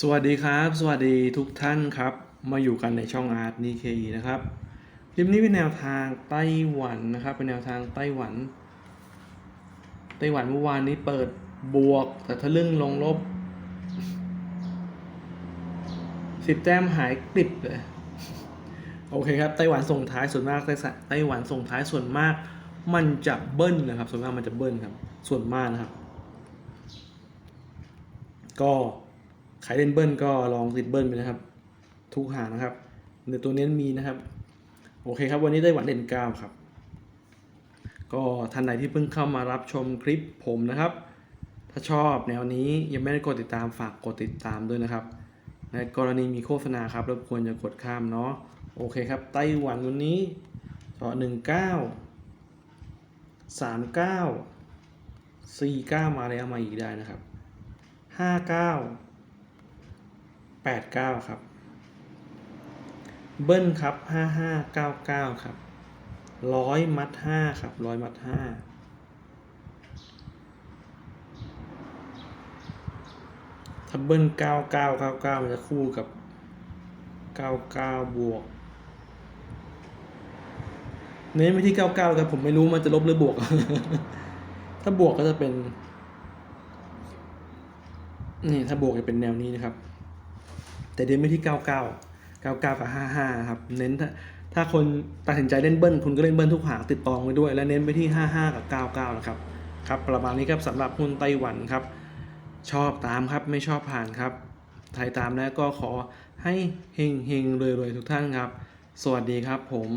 สวัสดีครับ สวัสดีทุกท่านครับ มาอยู่กันในช่องอาร์ตนีเคนะครับคลิปนี้เป็นแนวทางไต้หวันนะครับ เป็นแนวทางไต้หวัน ไต้หวันเมื่อวานนี้เปิดบวก แต่ทะลึ่งลงลบสิบแต้มหายกลิบเลยโอเคครับไต้หวันส่งท้ายส่วนมากไต้ไต้หวันส่งท้ายส่วนมาก มันจะเบิ้ลนะครับ ส่วนมากมันจะเบิ้ลครับ ส่วนมากนะครับ ก็ ใครเล่นเบิ้ลก็ลองติดเบิ้ลไปนะครับ ทุกหางนะครับในตัวนี้มีนะครับ โอเคครับวันนี้ได้หวันเด่นเก้าครับ ก็ท่านไหนที่เพิ่งเข้ามารับชมคลิปผมนะครับ ถ้าชอบแนวนี้ยังไม่ได้กดติดตามฝากกดติดตามด้วยนะครับ ในกรณีมีโฆษณาครับรบกวนอย่ากดข้ามเนาะโอเคครับไต้หวันวันนี้ต่อหนึ่งเก้าสามเก้าสี่เก้ามาแล้วมาอีกได้นะครับห้าเก้า แปดเก้าครับ เบิ้ลครับห้าห้าเก้าเก้าครับร้อยมัดห้าครับร้อยมัดห้าถ้าเบิ้ลเก้าเก้าเก้าเก้ามันจะคู่กับเก้าเก้าบวกเน้นไปที่เก้าเก้าครับผมไม่รู้มันจะลบหรือบวก ถ้าบวกก็จะเป็น นี่ถ้าบวกจะเป็นแนวนี้นะครับ แต่เน้นไปที่ 99 99 กับ 55 ครับ เน้นถ้าถ้าคนตัดสินใจเล่นเบิ้ลคุณก็เล่นเบิ้ลทุกหางติดตองไปด้วย และเน้นไปที่ 55 กับ 99 นะครับ ครับ ประมาณนี้ครับสำหรับหุ้นไต้หวันครับ ชอบตามครับไม่ชอบผ่านครับไทยตามแล้วก็ขอให้เฮงเฮงรวยรวยๆทุกท่านครับ สวัสดีครับผม